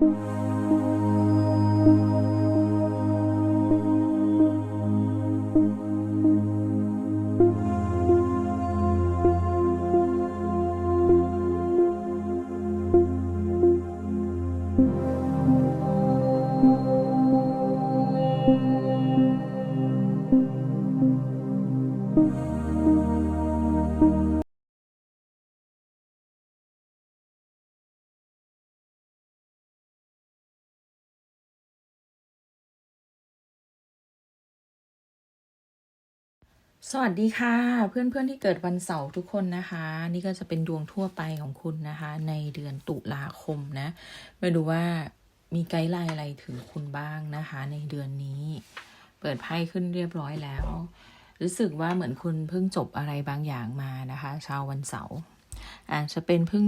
Música สวัสดีค่ะ เพื่อนๆที่เกิดวันเสาร์ทุกคนนะคะ นี่ก็จะเป็นดวงทั่วไปของคุณนะคะ ในเดือนตุลาคมนะมาดูว่ามีไกด์ไลน์อะไรถึงคุณบ้างนะคะ ในเดือนนี้ เปิดไพ่ขึ้นเรียบร้อยแล้ว รู้สึกว่าเหมือนคุณเพิ่งจบอะไรบางอย่างมานะคะเช้าววันเสาร์อาจจะเป็นเพิ่ง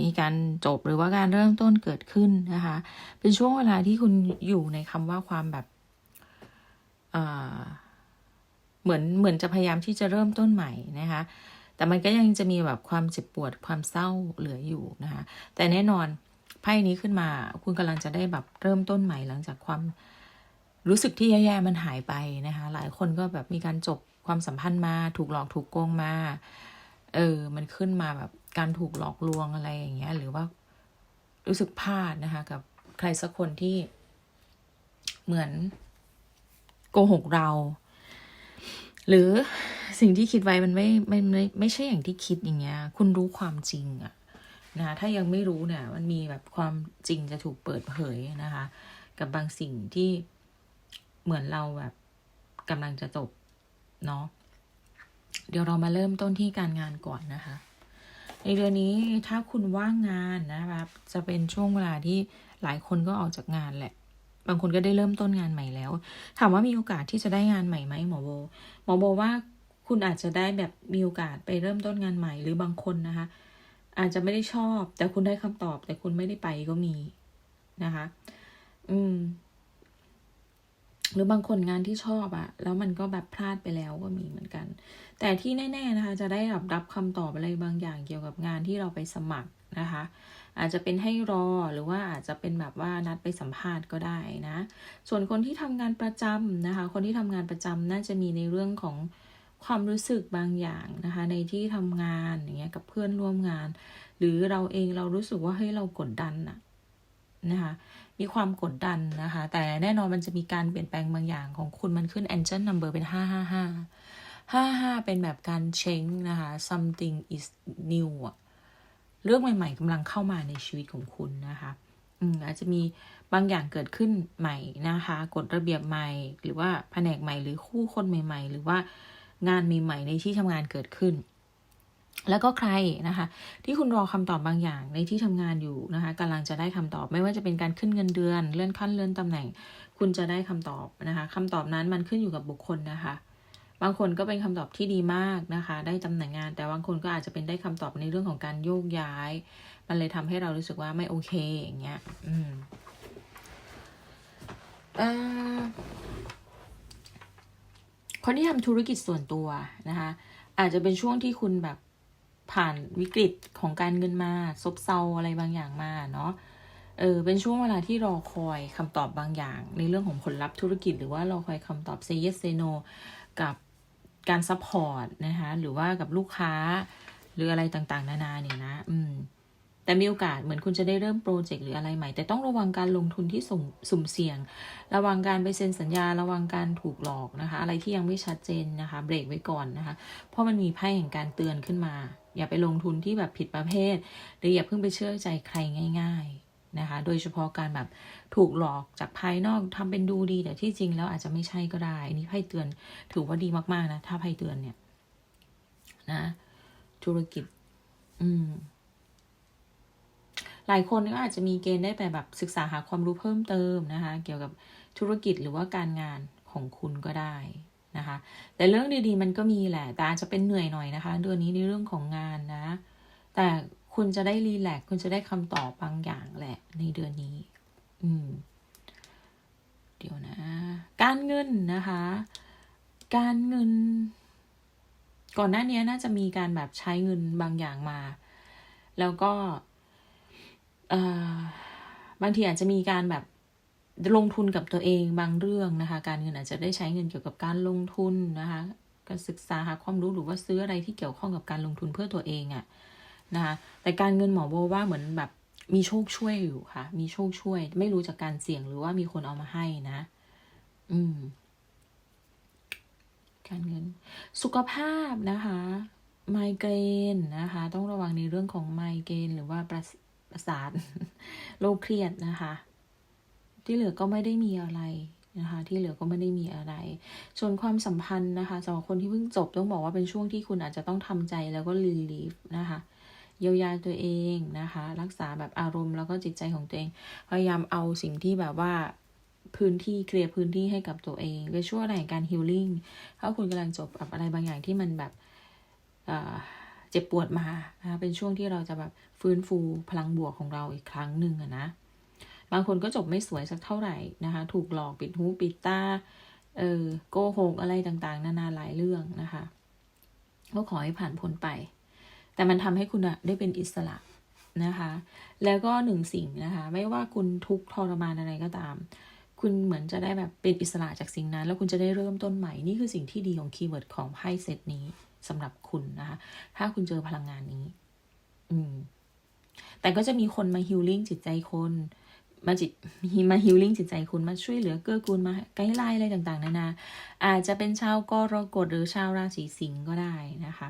มีการจบหรือว่าการเริ่มต้นเกิดขึ้นนะคะ เป็นช่วงเวลาที่คุณอยู่ในคำว่าความแบบอ่า เหมือนเหมือนจะพยายามที่จะเริ่มต้นใหม่นะคะ แต่มันก็ยังจะมีแบบความเจ็บปวดความเศร้าเหลืออยู่นะคะ แต่แน่นอนไพ่นี้ขึ้นมาคุณกำลังจะได้แบบเริ่มต้นใหม่หลังจากความรู้สึกที่แย่ๆมันหายไปนะคะ หลายคนก็แบบมีการจบความสัมพันธ์มา ถูกหลอกถูกโกงมา เออ มันขึ้นมาแบบการถูกหลอกลวงอะไรอย่างเงี้ย หรือว่ารู้สึกพลาดนะคะ กับใครสักคนที่เหมือนโกหกเรา หรือสิ่งที่คิดไว้มันไม่ไม่ไม่ไม่ใช่อย่างที่คิดอย่างเงี้ย คุณรู้ความจริงอะนะคะถ้ายังไม่รู้เนี่ย มันมีแบบความจริงจะถูกเปิดเผยนะคะ กับบางสิ่งที่เหมือนเราแบบกำลังจะจบเนาะเดี๋ยวเรามาเริ่มต้นที่การงานก่อนนะคะ ในเดือนนี้ถ้าคุณว่างงานนะครับ จะเป็นช่วงเวลาที่หลายคนก็ออกจากงานแหละ บางคนก็ได้เริ่มต้นงานใหม่แล้ว ถามว่ามีโอกาสที่จะได้งานใหม่ไหมหมอโบหมอโบว่าคุณอาจจะได้แบบมีโอกาสไปเริ่มต้นงานใหม่หรือบางคนนะคะ อาจจะไม่ได้ชอบ แต่คุณได้คำตอบ แต่คุณไม่ได้ไปก็มีนะคะ อืม หรือบางคนงานที่ชอบอะแล้วมันก็แบบพลาดไปแล้วก็มีเหมือนกัน แต่ที่แน่ ๆนะคะ จะได้รับรับคำตอบอะไรบางอย่างเกี่ยวกับงานที่เราไปสมัครนะคะ อาจจะเป็นให้รอหรือว่าอาจจะเป็นแบบว่านัดไปสัมภาษณ์ก็ได้นะ ส่วนคนที่ทำงานประจำนะคะ คนที่ทำงานประจำน่าจะมีในเรื่องของความรู้สึกบางอย่างนะคะ ในที่ทำงานอย่างเงี้ยกับเพื่อนร่วมงาน หรือเราเองเรารู้สึกว่าเฮ้ยเรากดดันอะนะคะมีความกดดันนะคะ แต่แน่นอนมันจะมีการเปลี่ยนแปลงบางอย่างของคุณมันขึ้น angel number เป็นห้าห้าห้าห้าห้าเป็นแบบการ change นะคะ something is new อะ เรื่องใหม่ๆกำลังเข้ามาในชีวิตของคุณนะคะอืมอาจจะมีบางอย่างเกิดขึ้นใหม่นะคะกฎระเบียบใหม่ หรือว่าแผนกใหม่ หรือคู่คนใหม่ ๆ หรือว่างานใหม่ๆในที่ทำงานเกิดขึ้น แล้วก็ใครนะคะ ที่คุณรอคำตอบบางอย่างในที่ทำงานอยู่นะคะกำลังจะได้คำตอบไม่ว่าจะเป็นการขึ้นเงินเดือน เลื่อนขั้นเลื่อนตำแหน่ง คุณจะได้คำตอบนะคะคำตอบนั้นมันขึ้นอยู่กับบุคคลนะคะ บางคนก็เป็นคำตอบที่ดีมากนะคะ ได้ตำแหน่งงาน แต่บางคนก็อาจจะเป็นได้คำตอบในเรื่องของการโยกย้าย มันเลยทำให้เรารู้สึกว่าไม่โอเคอย่างเงี้ย อืมเอ่อคนที่ทำธุรกิจส่วนตัวนะคะ อาจจะเป็นช่วงที่คุณแบบผ่านวิกฤตของการเงินมา ซบเซาอะไรบางอย่างมาเนาะเออเป็นช่วงเวลาที่รอคอยคำตอบบางอย่าง ในเรื่องของผลลัพธ์ธุรกิจ หรือว่ารอคอยคำตอบ say yes say no กับ การซัพพอร์ตนะคะหรือว่ากับลูกค้า หรืออะไรต่างๆ นานาเนี่ยนะ อืม แต่มีโอกาสเหมือนคุณจะได้เริ่มโปรเจกต์หรืออะไรใหม่ แต่ต้องระวังการลงทุนที่สุ่มสุ่มเสี่ยง ระวังการไปเซ็นสัญญา ระวังการถูกหลอกนะคะ อะไรที่ยังไม่ชัดเจนนะคะ เบรกไว้ก่อนนะคะ เพราะมันมีไพ่แห่งการเตือนขึ้นมา อย่าไปลงทุนที่แบบผิดประเภท หรืออย่าเพิ่งไปเชื่อใจใครง่าย ๆ นะคะ โดยเฉพาะการแบบถูกหลอกจากภายนอกทำเป็นดูดี แต่ที่จริงแล้วอาจจะไม่ใช่ก็ได้ อันนี้ไพ่เตือนถือว่าดีมากๆนะ ถ้าไพ่เตือนเนี่ย นะ ธุรกิจ อืม หลายคนก็อาจจะมีเกณฑ์ได้ไปแบบศึกษาหาความรู้เพิ่มเติมนะคะ เกี่ยวกับธุรกิจหรือว่าการงานของคุณก็ได้นะคะ แต่เรื่องดีๆ มันก็มีแหละ แต่อาจจะเป็นเหนื่อยหน่อยนะคะ เดือนนี้ในเรื่องของงานนะ แต่ คุณจะได้รีแลกคุณจะได้คำตอบบางอย่างแหละ ในเดือนนี้ อืม เดี๋ยวนะ การเงินนะคะ การเงิน ก่อนหน้านี้น่าจะมีการแบบใช้เงินบางอย่างมา แล้วก็บางทีอาจจะมีการแบบลงทุนกับตัวเองบางเรื่องนะคะ การเงินอาจจะได้ใช้เงินเกี่ยวกับการลงทุนนะคะการศึกษาหาความรู้หรือว่าซื้ออะไรที่เกี่ยวข้องกับการลงทุนเพื่อตัวเองอะ นะคะแต่การเงินหมอโบว่าเหมือนแบบมีโชคช่วยอยู่ค่ะ มีโชคช่วย ไม่รู้จากการเสี่ยงหรือว่ามีคนเอามาให้นะ อืม การเงิน สุขภาพนะคะ ไมเกรนนะคะ ต้องระวังในเรื่องของไมเกรนหรือว่าประประสาทโรคเครียดนะคะ ที่เหลือก็ไม่ได้มีอะไรนะคะ ที่เหลือก็ไม่ได้มีอะไร ส่วนความสัมพันธ์นะคะสำหรับคนที่เพิ่งจบต้องบอกว่าเป็นช่วงที่คุณอาจจะต้องทำใจแล้วก็รีลีฟนะคะ เยียวยาตัวเองนะคะ รักษาแบบอารมณ์แล้วก็จิตใจของตัวเอง พยายามเอาสิ่งที่แบบว่าพื้นที่เคลียร์พื้นที่ให้กับตัวเองในช่วงอะไรของการฮิลลิ่งถ้าคุณกำลังจบกับอะไรบางอย่างที่มันแบบเจ็บปวดมานะคะเป็นช่วงที่เราจะแบบฟื้นฟูพลังบวกของเราอีกครั้งหนึ่งนะ บางคนก็จบไม่สวยสักเท่าไหร่นะคะ ถูกหลอกปิดหูปิดตา เออโกหกอะไรต่างๆ นานาหลายเรื่องนะคะ ก็ขอให้ผ่านพ้นไป แต่มันทำให้คุณอะได้เป็นอิสระนะคะ แล้วก็หนึ่งสิ่งนะคะ ไม่ว่าคุณทุกทรมานอะไรก็ตาม คุณเหมือนจะได้แบบเป็นอิสระจากสิ่งนั้น แล้วคุณจะได้เริ่มต้นใหม่ นี่คือสิ่งที่ดีของคีย์เวิร์ดของไพ่เซตนี้สำหรับคุณนะคะ ถ้าคุณเจอพลังงานนี้ อืม แต่ก็จะมีคนมาฮิลลิ่งจิตใจคนมาจิตมาฮิลลิ่งจิตใจคุณมาช่วยเหลือเกื้อกูลมาไกด์ไลน์อะไรต่างๆนานาอาจจะเป็นชาวกรกฎหรือชาวราศีสิงห์ก็ได้นะคะ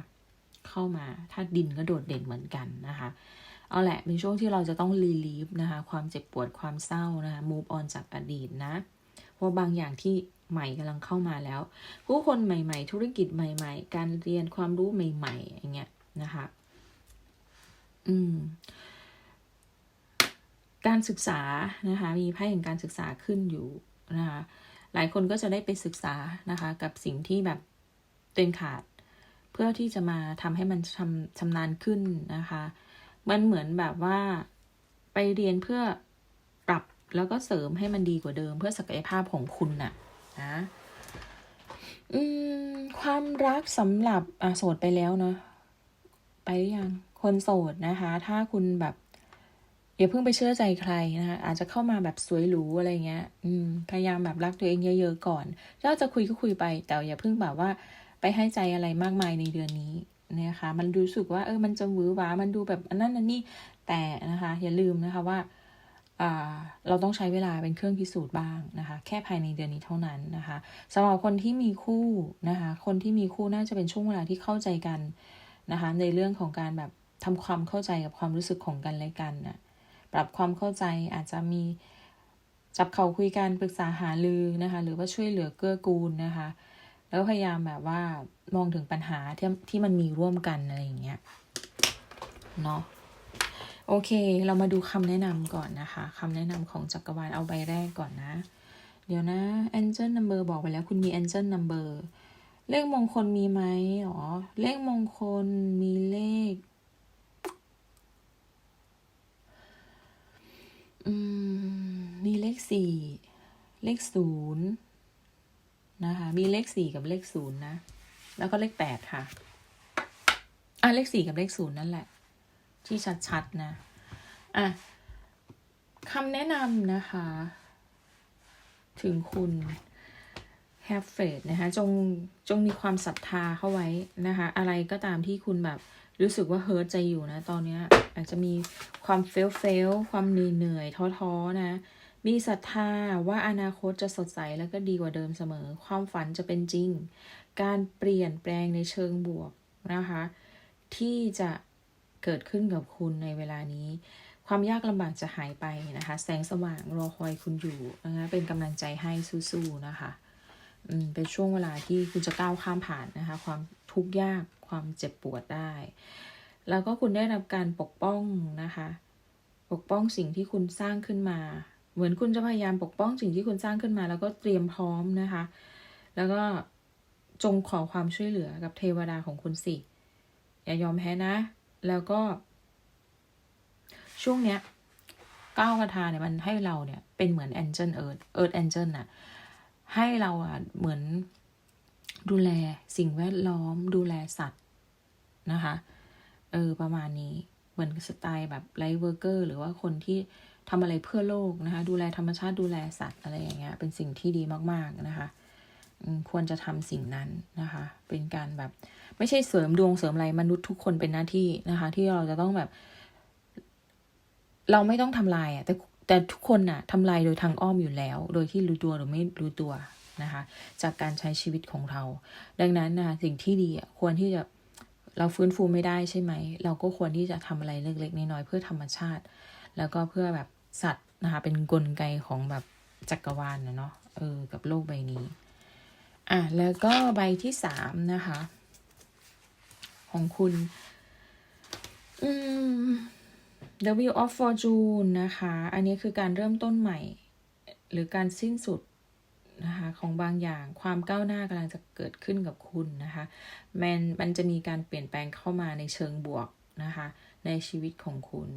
เข้ามาถ้าดินก็โดดเด่นเหมือนกันนะคะ เอาแหละเป็นช่วงที่เราจะต้องรีลีฟนะคะ ความเจ็บปวดความเศร้านะคะ move on จากอดีตนะเพราะบางอย่างที่ใหม่กำลังเข้ามาแล้ว ผู้คนใหม่ ๆ ธุรกิจใหม่ ๆ การเรียนความรู้ใหม่ ๆ อย่างเงี้ยนะคะ อืม การศึกษานะคะ มีไพ่แห่งการศึกษาขึ้นอยู่นะคะ หลายคนก็จะได้ไปศึกษานะคะ กับสิ่งที่แบบตัวเองขาด พื่อที่จะมาทำให้มันชำชำนาญขึ้นนะคะ มันเหมือนแบบว่าไปเรียนเพื่อปรับแล้วก็เสริมให้มันดีกว่าเดิม เพื่อศักยภาพของคุณน่ะนะอืมความรักสำหรับอะโสดไปแล้วเนาะไปหรือยังคนโสดนะคะ ถ้าคุณแบบอย่าเพิ่งไปเชื่อใจใครนะคะ อาจจะเข้ามาแบบสวยหรูอะไรเงี้ย อืม พยายามแบบรักตัวเองเยอะๆก่อน ถ้าจะคุยก็คุยไป แต่อย่าเพิ่งแบบว่า ไปให้ใจอะไรมากมายในเดือนนี้นะคะ มันรู้สึกว่าเออมันจะหวือหวา มันดูแบบอันนั้นอันนี้แต่นะคะ อย่าลืมนะคะว่าเราต้องใช้เวลาเป็นเครื่องพิสูจน์บ้างนะคะ แค่ภายในเดือนนี้เท่านั้นนะคะสำหรับคนที่มีคู่นะคะ คนที่มีคู่น่าจะเป็นช่วงเวลาที่เข้าใจกันนะคะ ในเรื่องของการแบบทำความเข้าใจกับความรู้สึกของกันและกันนะปรับความเข้าใจอาจจะมีจับเข่าคุยกันปรึกษาหารือนะคะ หรือว่าช่วยเหลือเกื้อกูลนะคะ แล้วพยายามแบบว่ามองถึงปัญหาที่ที่มันมีร่วมกันอะไรอย่างเงี้ยเนาะโอเค เรามาดูคำแนะนำก่อนนะคะคำแนะนำของจักรวาลเอาใบแรกก่อนนะ เดี๋ยวนะ Angel Number บอกไปแล้วคุณมี Angel Number เลขมงคลมีไหมอ๋อ เลขมงคลมีเลข อืม มีเลขสี่ เลขศูนย์ นะคะ มีเลขสี่กับเลขศูนย์นะ แล้วก็เลขแปดค่ะ อะเลขสี่กับเลขศูนย์นั่นแหละ ที่ชัดๆนะ อะคำแนะนำนะคะ ถึงคุณ have faith นะคะ จง จงมีความศรัทธาเข้าไว้นะคะ อะไรก็ตามที่คุณแบบรู้สึกว่าเฮิร์ตใจอยู่นะ ตอนนี้อาจจะมีความเฟลเฟลความเหนื่อยเหนื่อยท้อท้อนะ มีศรัทธาว่าอนาคตจะสดใสแล้วก็ดีกว่าเดิมเสมอ ความฝันจะเป็นจริง การเปลี่ยนแปลงในเชิงบวกนะคะ ที่จะเกิดขึ้นกับคุณในเวลานี้ ความยากลำบากจะหายไปนะคะ แสงสว่างรอคอยคุณอยู่นะคะเป็นกำลังใจให้สู้ๆนะคะอืมเป็นช่วงเวลาที่คุณจะก้าวข้ามผ่านนะคะ ความทุกข์ยากความเจ็บปวดได้ แล้วก็คุณได้รับการปกป้องนะคะ ปกป้องสิ่งที่คุณสร้างขึ้นมา เหมือนคุณจะพยายามปกป้องสิ่งที่คุณสร้างขึ้นมา แล้วก็เตรียมพร้อมนะคะ แล้วก็จงขอความช่วยเหลือกับเทวดาของคุณสิ อย่ายอมแพ้นะ แล้วก็ ช่วงเนี้ยก้าวกระทาเนี่ยมันให้เราเนี่ยเป็นเหมือนแองเจิลเอิร์ธเอิร์ธแองเจิลน่ะให้เราอะเหมือนดูแลสิ่งแวดล้อม ดูแลสัตว์นะคะ เออประมาณนี้เหมือนสไตล์แบบไลฟ์เวอร์เกอร์หรือว่าคนที่ ทำอะไรเพื่อโลกนะคะ ดูแลธรรมชาติดูแลสัตว์อะไรอย่างเงี้ย เป็นสิ่งที่ดีมากๆนะคะควรจะทำสิ่งนั้นนะคะ เป็นการแบบ ไม่ใช่เสริมดวงเสริมอะไรมนุษย์ทุกคนเป็นหน้าที่นะคะ ที่เราจะต้องแบบ เราไม่ต้องทำลายอะแต่แต่ทุกคนน่ะทำลายโดยทางอ้อมอยู่แล้ว โดยที่รู้ตัวหรือไม่รู้ตัวนะคะ จากการใช้ชีวิตของเรา ดังนั้นนะคะสิ่งที่ดีอะควรที่จะเราฟื้นฟูไม่ได้ใช่ไหม เราก็ควรที่จะทำอะไรเล็กๆน้อยๆเพื่อธรรมชาติ แล้วก็เพื่อแบบ สัตว์นะคะเป็นนกลไกของแบบจักรวาลนะเนาะเออกับโลกใบนี้อะแล้วก็ใบที่สามนะคะ ของคุณอืม The Wheel of Fortune นะคะ อันนี้คือการเริ่มต้นใหม่ หรือการสิ้นสุดนะคะ ของบางอย่างความก้าวหน้ากำลังจะเกิดขึ้นกับคุณนะคะมันมันจะมีการเปลี่ยนแปลงเข้ามาในเชิงบวกนะคะ ในชีวิตของคุณ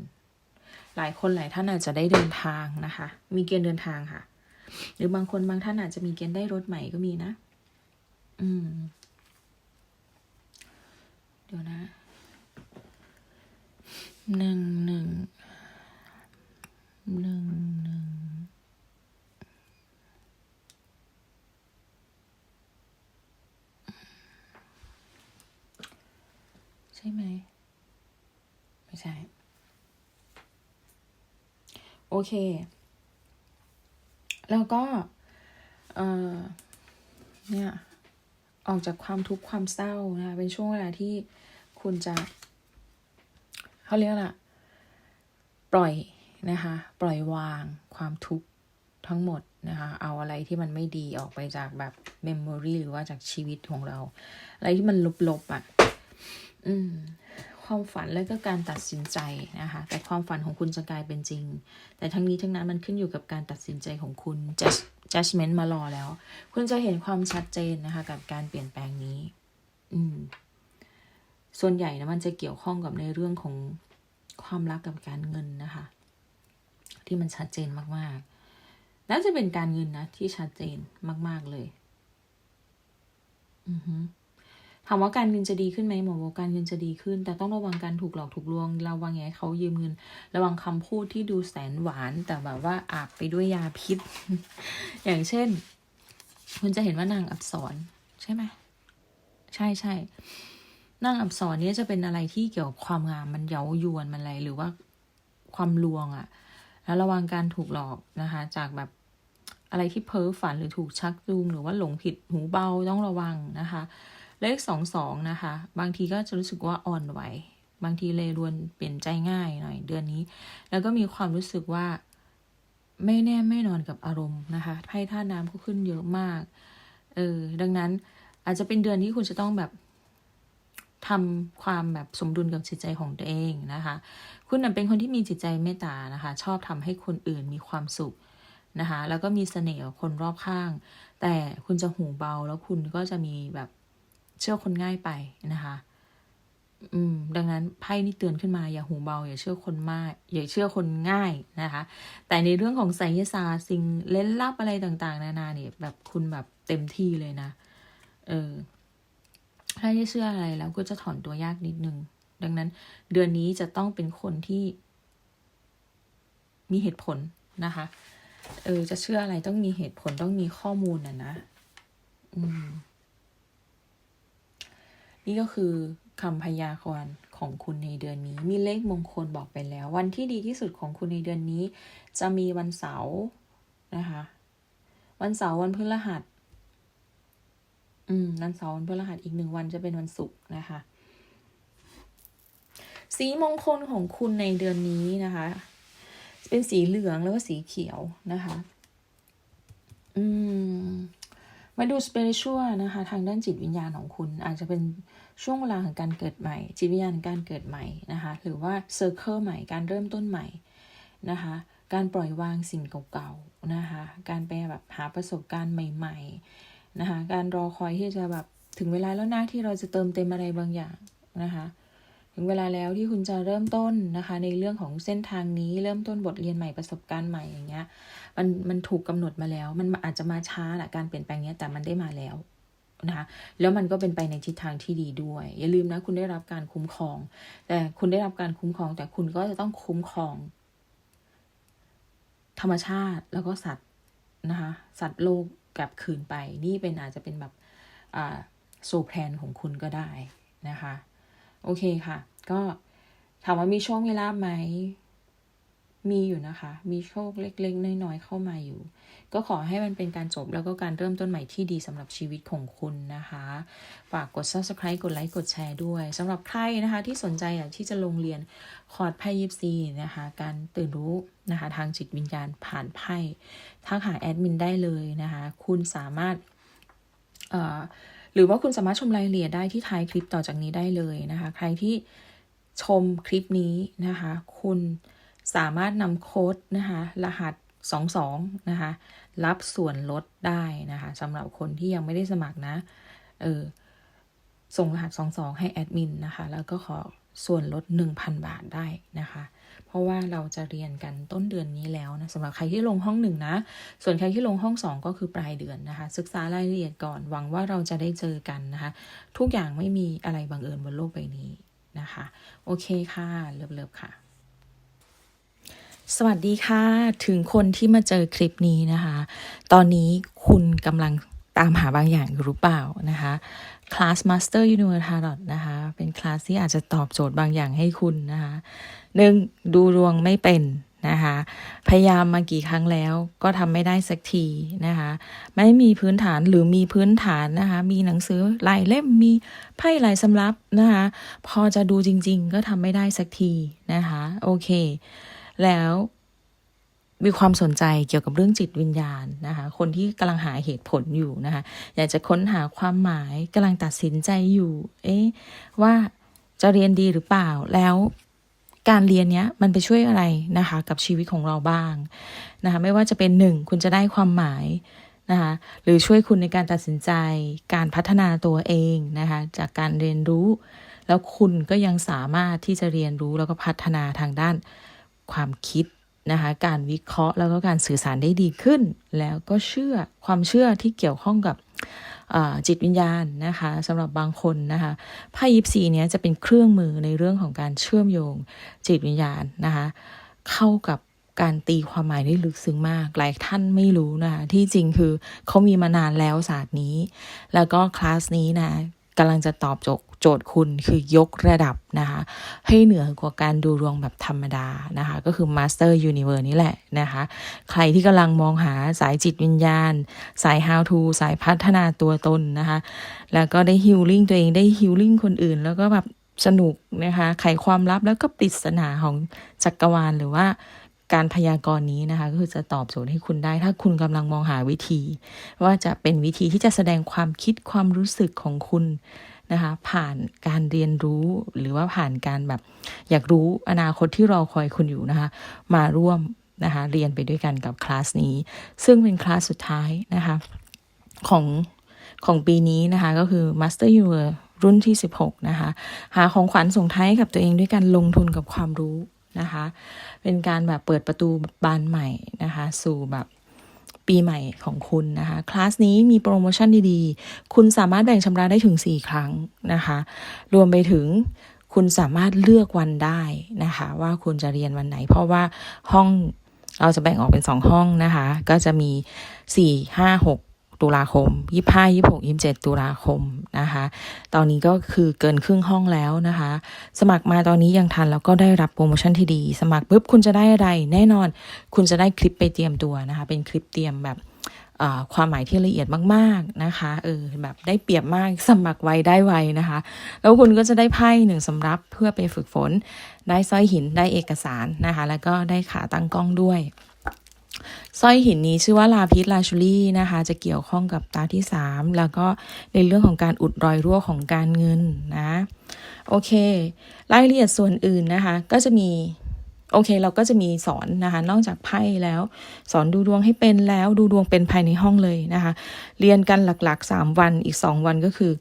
หลายคนหลายท่านอาจจะได้เดินทางนะคะ มีเกณฑ์เดินทางค่ะ หรือบางคนบางท่านอาจจะมีเกณฑ์ได้รถใหม่ก็มีนะ อืม เดี๋ยวนะหนึ่งหนึ่งใช่ไหม ไม่ใช่ โอ เค แล้วก็เออเนี่ยออกจากความทุกข์ความเศร้านะคะเป็นช่วงเวลาที่คุณจะเขาเรียกละปล่อยนะคะ ปล่อยวางความทุกข์ทั้งหมดนะคะ เอาอะไรที่มันไม่ดีออกไปจากแบบเมมโมรีหรือว่าจากชีวิตของเรา อะไรที่มันลบๆอะ่ะ อืม ความฝันแล้วก็การตัดสินใจนะคะ แต่ความฝันของคุณจะกลายเป็นจริง แต่ทั้งนี้ทั้งนั้นมันขึ้นอยู่กับการตัดสินใจของคุณ judgment มารอแล้ว คุณจะเห็นความชัดเจนนะคะ กับการเปลี่ยนแปลงนี้ อืม ส่วนใหญ่นะมันจะเกี่ยวข้องกับในเรื่องของความรักกับการเงินนะคะ ที่มันชัดเจนมากๆ น่าจะเป็นการเงินนะที่ชัดเจนมาก ๆเลย อือฮึ ถามว่าการเงินจะดีขึ้นไหมหมอบอกการเงินจะดีขึ้น แต่ต้องระวังการถูกหลอกถูกลวงระวังอย่เขายืมเงิน ระวังคำพูดที่ดูแสนหวาน แต่แบบว่าอาบไปด้วยยาพิษ อย่างเช่น คุณจะเห็นว่านางอับสรใช่ไหมใช่ใช่นางอับสรเนี้จะเป็นอะไรที่เกี่ยวกับความงามมันเย้ายวนมันอะไรหรือว่าความลวงอะ่ะ แล้วระวังการถูกหลอกนะคะ จากแบบอะไรที่เพ้อฝันหรือถูกชักจูงหรือว่าหลงผิดหูเบาต้องระวังนะคะ เลขสองสองนะคะ บางทีก็จะรู้สึกว่าอ่อนไหว บางทีเลยรวนเปลี่ยนใจง่ายหน่อยเดือนนี้ แล้วก็มีความรู้สึกว่าไม่แน่ไม่นอนกับอารมณ์นะคะไพ่ท่าน้ำก็ขึ้นเยอะมาก เออ ดังนั้นอาจจะเป็นเดือนที่คุณจะต้องแบบทำความแบบสมดุลกับจิตใจของตัวเองนะคะ คุณเป็นคนที่มีจิตใจเมตตานะคะ ชอบทำให้คนอื่นมีความสุขนะคะ แล้วก็มีเสน่ห์กับคนรอบข้าง แต่คุณจะหูเบาแล้วคุณก็จะมีแบบ เชื่อคนง่ายไปนะคะ อืม ดังนั้นไพ่นี่เตือนขึ้นมา อย่าหูเบา อย่าเชื่อคนมาก อย่าเชื่อคนง่ายนะคะ แต่ในเรื่องของไสยศาสตร์สิ่งเล่นลับอะไรต่าง ๆ นานาเนี่ยแบบคุณแบบเต็มที่เลยนะ เออ ถ้าไม่เชื่ออะไรแล้วก็จะถอนตัวยากนิดนึง ดังนั้น เดือนนี้จะต้องเป็นคนที่มีเหตุผลนะคะ เออ จะเชื่ออะไรต้องมีเหตุผลต้องมีข้อมูลนะนะ อืม นี่ก็คือคำพยากรณ์ของคุณในเดือนนี้ มีเลขมงคลบอกไปแล้ว วันที่ดีที่สุดของคุณในเดือนนี้ จะมีวันเสาร์นะคะ วันเสาร์วันพฤหัส อืม วันเสาร์วันพฤหัสอีกหนึ่งวันจะเป็นวันศุกร์นะคะ สีมงคลของคุณในเดือนนี้นะคะ เป็นสีเหลืองแล้วก็สีเขียวนะคะ อืม มาดู spiritual นะคะทางด้านจิตวิญญาณของคุณ อาจจะเป็นช่วงเวลาของการเกิดใหม่ จิตวิญญาณการเกิดใหม่นะคะหรือว่า circle ใหม่การเริ่มต้นใหม่นะคะการปล่อยวางสิ่งเก่าๆนะคะการไปแบบหาประสบการณ์ใหม่ๆนะคะการรอคอยที่จะแบบถึงเวลาแล้วนะที่เราจะเติมเต็มอะไรบางอย่างนะคะ ถึงเวลาแล้วที่คุณจะเริ่มต้นนะคะ ในเรื่องของเส้นทางนี้เริ่มต้นบทเรียนใหม่ประสบการณ์ใหม่อย่างเงี้ย มันมันถูกกำหนดมาแล้ว มันอาจจะมาช้าแหละการเปลี่ยนแปลงเนี้ยแต่มันได้มาแล้วนะคะแล้วมันก็เป็นไปในทิศทางที่ดีด้วย อย่าลืมนะ คุณได้รับการคุ้มครอง แต่คุณได้รับการคุ้มครอง แต่คุณก็จะต้องคุ้มครอง ธรรมชาติแล้วก็สัตว์นะคะ สัตว์โลกกลับคืนไป นี่เป็นอาจจะเป็นแบบโซแพลนของคุณก็ได้นะคะ โอเคค่ะ ก็ถามว่ามีโชคมีลาบไหม มีอยู่นะคะ มีโชคเล็กๆน้อยๆเข้ามาอยู่ ก็ขอให้มันเป็นการจบแล้วก็การเริ่มต้นใหม่ที่ดีสำหรับชีวิตของคุณนะคะ ฝากกด subscribe กดไลค์ กดแชร์ด้วยสำหรับใครนะคะ ที่สนใจอยากที่จะลงเรียนคอร์สไพ่ยิปซีนะคะ การตื่นรู้นะคะ ทางจิตวิญญาณผ่านไพ่ทักหาแอดมินได้เลยนะคะ คุณสามารถเอ่อ หรือว่าคุณสามารถชมรายละเอียดได้ที่ท้ายคลิปต่อจากนี้ได้เลยนะคะ ใครที่ชมคลิปนี้นะคะ คุณสามารถนำโค้ดนะคะ รหัส 22 นะคะ รับส่วนลดได้นะคะสำหรับคนที่ยังไม่ได้สมัครนะ เออ ส่งรหัส 22 ให้แอดมินนะคะ แล้วก็ขอส่วนลด 1,000 บาทได้นะคะ เพราะว่าเราจะเรียนกันต้นเดือนนี้แล้วนะสำหรับใครที่ลงห้องหนึ่งนะ ส่วนใครที่ลงห้องสองก็คือปลายเดือนนะคะ ศึกษารายละเอียดก่อนหวังว่าเราจะได้เจอกันนะคะ ทุกอย่างไม่มีอะไรบังเอิญบนโลกใบนี้นะคะ โอเคค่ะ เลิฟๆค่ะ สวัสดีค่ะ ถึงคนที่มาเจอคลิปนี้นะคะ ตอนนี้คุณกำลังตามหาบางอย่างอยู่หรือเปล่านะคะ คลาส Master Universe Tarot นะคะ เป็นคลาสที่อาจจะตอบโจทย์บางอย่างให้คุณนะคะหนึ่งดูดวงไม่เป็นนะคะ พยายามมากี่ครั้งแล้วก็ทำไม่ได้สักทีนะคะ ไม่มีพื้นฐานหรือมีพื้นฐานนะคะ มีหนังสือหลายเล่มมีไพ่หลายสำรับนะคะ พอจะดูจริง ๆ ก็ทำไม่ได้สักทีนะคะ โอเค แล้ว มีความสนใจเกี่ยวกับเรื่องจิตวิญญาณนะคะคนที่กำลังหาเหตุผลอยู่นะคะอยากจะค้นหาความหมายกำลังตัดสินใจอยู่ เอ๊ะว่าจะเรียนดีหรือเปล่าแล้วการเรียนเนี้ยมันไปช่วยอะไรนะคะกับชีวิตของเราบ้างนะคะไม่ว่าจะเป็นหนึ่งคุณจะได้ความหมายนะคะหรือช่วยคุณในการตัดสินใจ การพัฒนาตัวเองนะคะจากการเรียนรู้ แล้วคุณก็ยังสามารถที่จะเรียนรู้แล้วก็พัฒนาทางด้านความคิด นะคะการวิเคราะห์แล้วก็การสื่อสารได้ดีขึ้น แล้วก็เชื่อความเชื่อที่เกี่ยวข้องกับจิตวิญญาณนะคะสำหรับบางคนนะคะไพ่ยิปซีเนี้ยจะเป็นเครื่องมือในเรื่องของการเชื่อมโยงจิตวิญญาณนะคะเข้ากับการตีความหมายได้ลึกซึ้งมาก หลายท่านไม่รู้นะคะที่จริงคือเขามีมานานแล้วศาสตร์นี้ แล้วก็คลาสนี้นะกำลังจะตอบโจทย์ โจทย์คุณคือยกระดับนะคะ ให้เหนือกว่าการดูดวงแบบธรรมดานะคะ ก็คือ Master Universe นี่แหละนะคะ ใครที่กำลังมองหาสายจิตวิญญาณ สาย how to สายพัฒนาตัวตนนะคะ แล้วก็ได้ healing ตัวเองได้ healing คนอื่น แล้วก็แบบสนุกนะคะไขความลับแล้วก็ปริศนาของจักรวาลหรือว่าการพยากรณ์นี้นะคะก็คือจะตอบโจทย์ให้คุณได้ ถ้าคุณกำลังมองหาวิธี ว่าจะเป็นวิธีที่จะแสดงความคิดความรู้สึกของคุณ นะคะผ่านการเรียนรู้หรือว่าผ่านการแบบอยากรู้อนาคตที่รอคอยคุณอยู่นะคะ มาร่วมนะคะเรียนไปด้วยกันกับคลาสนี้ ซึ่งเป็นคลาสสุดท้ายนะคะของของปีนี้นะคะก็คือ Master u n i v e r รุ่นที่ 16 นะคะ หาของขวัญส่งท้ายกับตัวเองด้วยการลงทุนกับความรู้นะคะ เป็นการแบบเปิดประตูบานใหม่นะคะ สู่แบบ ปีใหม่ของคุณนะคะ คลาสนี้มีโปรโมชั่นดีๆ คุณสามารถแบ่งชำระได้ถึง 4 ครั้งนะคะ รวมไปถึงคุณสามารถเลือกวันได้นะคะ ว่าคุณจะเรียนวันไหน เพราะว่าห้องเราจะแบ่งออกเป็น 2 ห้องนะคะ ก็จะมี 4 5 6 ตุลาคม 25 26 27 ตุลาคมนะคะ ตอนนี้ก็คือเกินครึ่งห้องแล้วนะคะ สมัครมาตอนนี้ยังทันแล้วก็ได้รับโปรโมชั่นที่ดี สมัครปุ๊บคุณจะได้อะไร แน่นอน คุณจะได้คลิปไปเตรียมตัวนะคะ เป็นคลิปเตรียมแบบความหมายที่ละเอียดมากๆนะคะเออแบบได้เปรียบมากสมัครไวได้ไวนะคะ แล้วคุณก็จะได้ไพ่หนึ่งสำรับเพื่อไปฝึกฝน ได้สร้อยหินได้เอกสารนะคะ แล้วก็ได้ขาตั้งกล้องด้วย สร้อยหินนี้ชื่อว่าลาพิษลาชูรี่นะคะ จะเกี่ยวข้องกับตาที่สามแล้วก็ในเรื่องของการอุดรอยรั่วของการเงินนะโอเค รายละเอียดส่วนอื่นนะคะ ก็จะมีโอเคเราก็จะมีสอนนะคะ นอกจากไพ่แล้ว สอนดูดวงให้เป็นแล้วดูดวงเป็นภายในห้องเลยนะคะ เรียนกันหลักๆ 3 วันอีก 2 วันก็คือ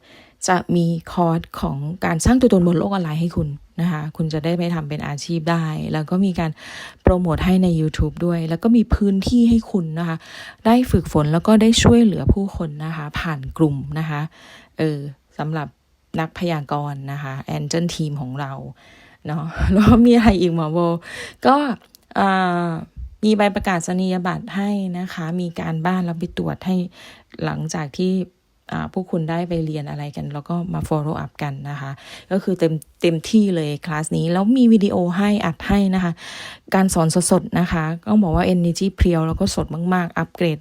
จะมีคอร์สของการสร้างตัวตนบนโลกออนไลน์ให้คุณนะคะคุณจะได้ไปทำเป็นอาชีพได้ แล้วก็มีการโปรโมทให้ใน YouTube ด้วย แล้วก็มีพื้นที่ให้คุณนะคะ ได้ฝึกฝนแล้วก็ได้ช่วยเหลือผู้คนนะคะ ผ่านกลุ่มนะคะเออสำหรับนักพยากรณ์นะคะแอนเจนทีมของเราเนาะแล้วก็มีอะไรอีกหมอโบก็อ่ามีใบประกาศนียบัตรให้นะคะ มีการบ้านแล้วไปตรวจให้หลังจากที่ พวกคุณได้ไปเรียนอะไรกัน แล้วก็มา follow up กันนะคะ ก็คือเต็มเต็มที่เลยคลาสนี้ แล้วมีวิดีโอให้อัดให้นะคะ การสอนสดๆนะคะก็บอกว่า energy เพียวแล้วก็สดมากๆ อัปเกรด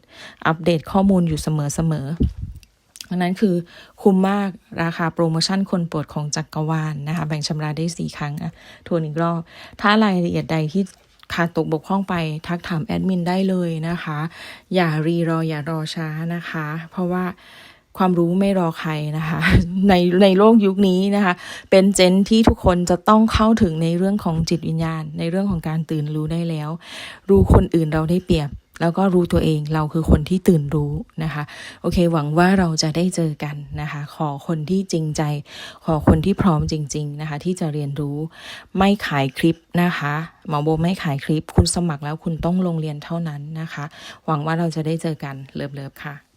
อัปเดตข้อมูลอยู่เสมอๆอันนั้นคือคุ้มมากราคาโปรโมชั่นคนโปรดของจักรวาลนะคะ แบ่งชำระได้สี่ครั้งอะทวนอีกรอบ ถ้ารายละเอียดใดที่ขาดตกบกพร่องไปทักถามแอดมินได้เลยนะคะ อย่ารีรออย่ารอช้านะคะ เพราะว่า ความรู้ไม่รอใครนะคะ ในในโลกยุคนี้นะคะ เป็นเจนที่ทุกคนจะต้องเข้าถึงในเรื่องของจิตวิญญาณ ในเรื่องของการตื่นรู้ได้แล้ว รู้คนอื่นเราได้เปรียบ แล้วก็รู้ตัวเองเราคือคนที่ตื่นรู้นะคะ โอเค หวังว่าเราจะได้เจอกันนะคะ ขอคนที่จริงใจ ขอคนที่พร้อมจริง ๆนะคะ ที่จะเรียนรู้ไม่ขายคลิปนะคะหมอโบไม่ขายคลิป คุณสมัครแล้วคุณต้องลงเรียนเท่านั้นนะคะ หวังว่าเราจะได้เจอกันเลิฟๆค่ะ